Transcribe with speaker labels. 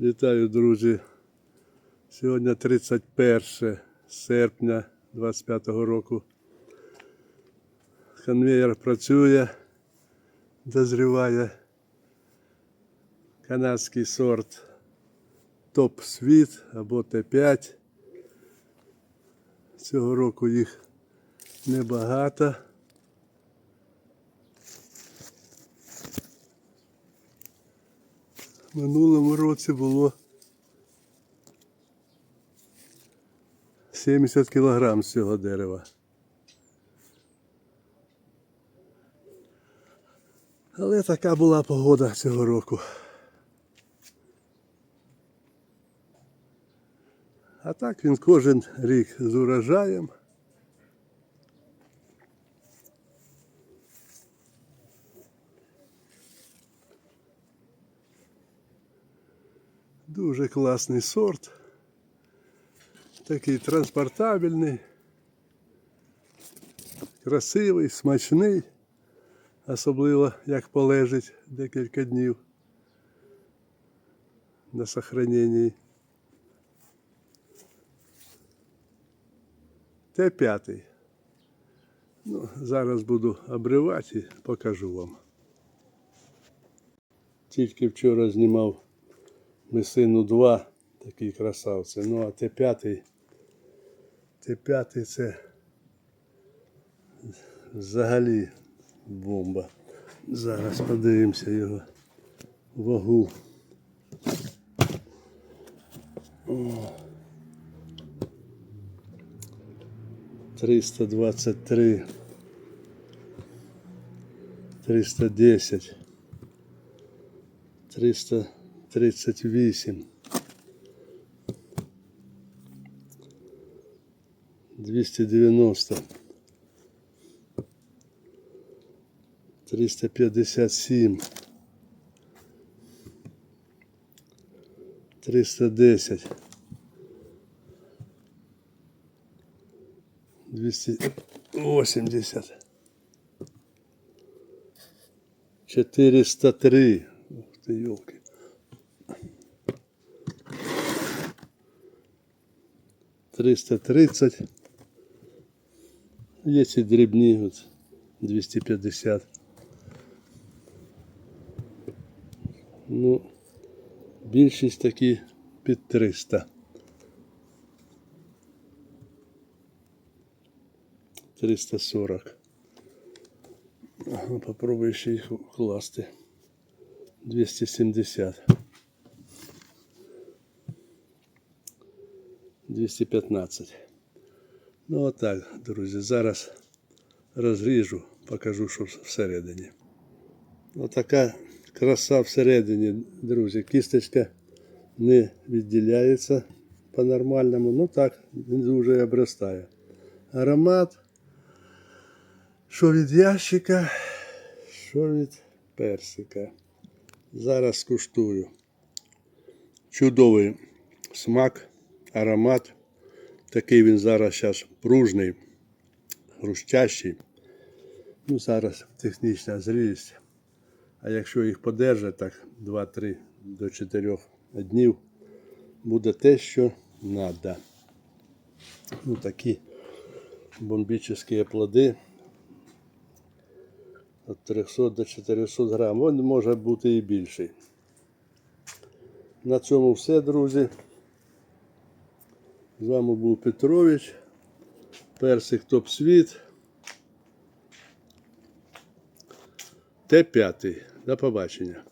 Speaker 1: Вітаю, друзі. Сьогодні 31 серпня 25 року. Конвеєр працює, дозріває канадський сорт Топ Світ або Т5. Цього року їх небагато. Минулому році було 70 кілограм з цього дерева. Але така була погода цього року. А так він кожен рік з урожаєм. Дуже класний сорт. Такий транспортабельний, красивий, смачний, особливо як полежить декілька днів на сохраненні. Т5. Ну, зараз буду обривати і покажу вам. Тільки вчора знімав Месину 2, такі красавці. Ну а Т5, Т5 це взагалі бомба. Зараз подивимося його вагу. О. 323, 310, 338, 290, 357, 310, 280. 403. Ух ты, елки. Триста тридцать. Є ці дрібні, от 250. Ну, більшість такі під 300. 340. Ага, Попробую ще їх укласти. 270. 215. Ну отак, друзі. Зараз розріжу, покажу, що всередині. Отака краса всередині, друзі. Кісточка не відділяється по-нормальному. Ну так, він дуже обростає. Аромат. Що від ящика, що від персика. Зараз скуштую. Чудовий смак, Аромат. Такий він зараз зараз пружний, хрустящий. Ну, зараз технічна зрілість. А якщо їх подержать так 2-3 до 4 днів, буде те, що треба. Ну, такі бомбічні плоди. Від 300 до 400 грам. Він може бути і більший. На цьому все, друзі. З вами був Петрович. Персик Топ Світ. Т5. До побачення.